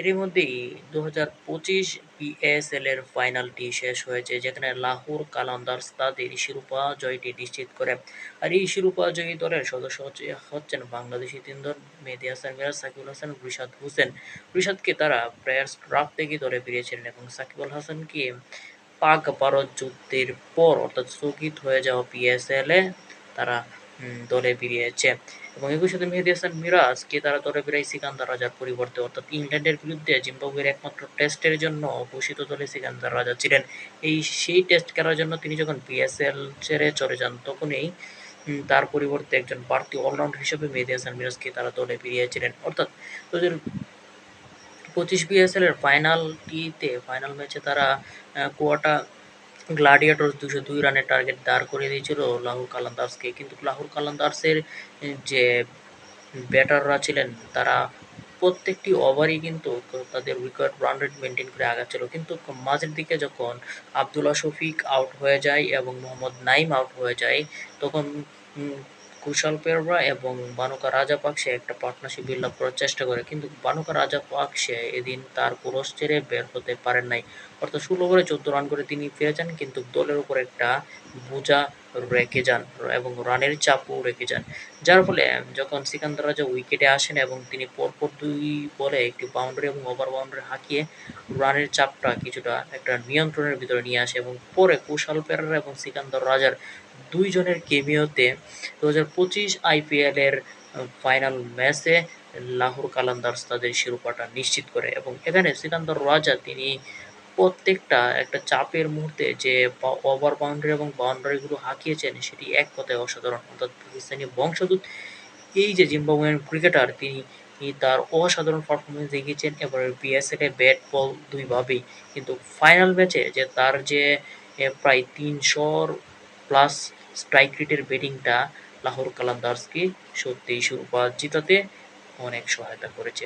এরই মধ্যেই দু হাজার পঁচিশ পিএসএল এর ফাইনালটি শেষ হয়েছে, যেখানে লাহোর কালান্দার্স তাদের শিরোপা জয়টি নিশ্চিত করে। আর এই শিরোপা জয়ী দলের সদস্য হচ্ছে, হচ্ছেন বাংলাদেশি তিন দল হাসান মিরাজ, সাকিবুল হাসান, রিশাদ হোসেন। রিশাদকে তারা প্লেয়ার্স ড্রাফ থেকে দলে বেরিয়েছিলেন এবং সাকিবুল হাসানকে পাক ভারত যুদ্ধের পর অর্থাৎ স্থগিত হয়ে যাওয়া পিএসএল এ তারা দলে বেরিয়েছে। এবং একই সাথে মেহেদি হাসান মিরাজকে তারা দলে বেরাই সিকান্দার রাজার পরিবর্তে। অর্থাৎ ইংল্যান্ডের বিরুদ্ধে জিম্বাবুয়ের একমাত্র টেস্টের জন্য ঘোষিত দলে সিকান্দার রাজা ছিলেন। এই সেই টেস্ট খেলার জন্য তিনি যখন পিএসএল ছেড়ে চলে যান, তখনই তার পরিবর্তে একজন বাড়তি অলরাউন্ড হিসেবে মেহেদি হাসান মিরাজকে তারা দলে বেরিয়েছিলেন। অর্থাৎ দু পঁচিশ পিএসএল এর ফাইনালটিতে ফাইনাল ম্যাচে তারা কোয়াটা গ্লাডিয়েটর্স দুশো দুই রানের টার্গেট দাঁড় করে দিয়েছিল লাহুর কালান্দার্সকে কিন্তু লাহুর কালান্দার্সের যে ব্যাটাররা ছিলেন, তারা প্রত্যেকটি ওভারই কিন্তু তাদের উইকেট রান রেট মেনটেন করে আগাচ্ছিল। কিন্তু মাঝের দিকে যখন আবদুল্লা শফিক আউট হয়ে যায় এবং মোহাম্মদ নাইম আউট হয়ে যায়, তখন কুশল পেররা এবং বানুকা রাজা পাকসে একটা পার্টনারশিপ বিল্ড আপ করার চেষ্টা করে। কিন্তু বানুকা রাজা পাকসে এদিন তার পুরস ছেড়ে বের হতে পারেন নাই। অর্থাৎ ষোলো ওভারে চোদ্দ রান করে তিনি ফিরে যান, কিন্তু দলের উপর একটা বোঝা রেখে যান এবং রানের চাপও রেখে যান। যার ফলে যখন সিকান্দার রাজা উইকেটে আসেন এবং তিনি পরপর দুই বলে একটি বাউন্ডারি এবং ওভার বাউন্ডারি হাঁকিয়ে রানের চাপটা কিছুটা একটা নিয়ন্ত্রণের ভিতরে নিয়ে আসে এবং পরে কুশাল পেরার এবং সিকান্দার রাজার দুইজনের কেমিওতে দু হাজার পঁচিশ আইপিএলের ফাইনাল ম্যাচে লাহোর কালান্দার্স তাদের শিরোপাটা নিশ্চিত করে এবং এখানে সিকান্দার রাজা তিনি প্রত্যেকটা একটা চাপের মুহূর্তে যে ওভার বাউন্ডারি এবং বাউন্ডারিগুলো হাঁকিয়েছেন সেটি এক কথায় অসাধারণ। অর্থাৎ পাকিস্তানি বংশদূত এই যে জিম্বাবুয়ান ক্রিকেটার তিনি তার অসাধারণ পারফরমেন্স দেখিয়েছেন। এবার এ ব্যাট বল দুইভাবেই। কিন্তু ফাইনাল ম্যাচে যে তার যে প্রায় তিনশোর প্লাস স্ট্রাইক রেটের ব্যাটিংটা লাহোর কালান্দার্সকে সত্যিই শিরোপা জিতাতে অনেক সহায়তা করেছে।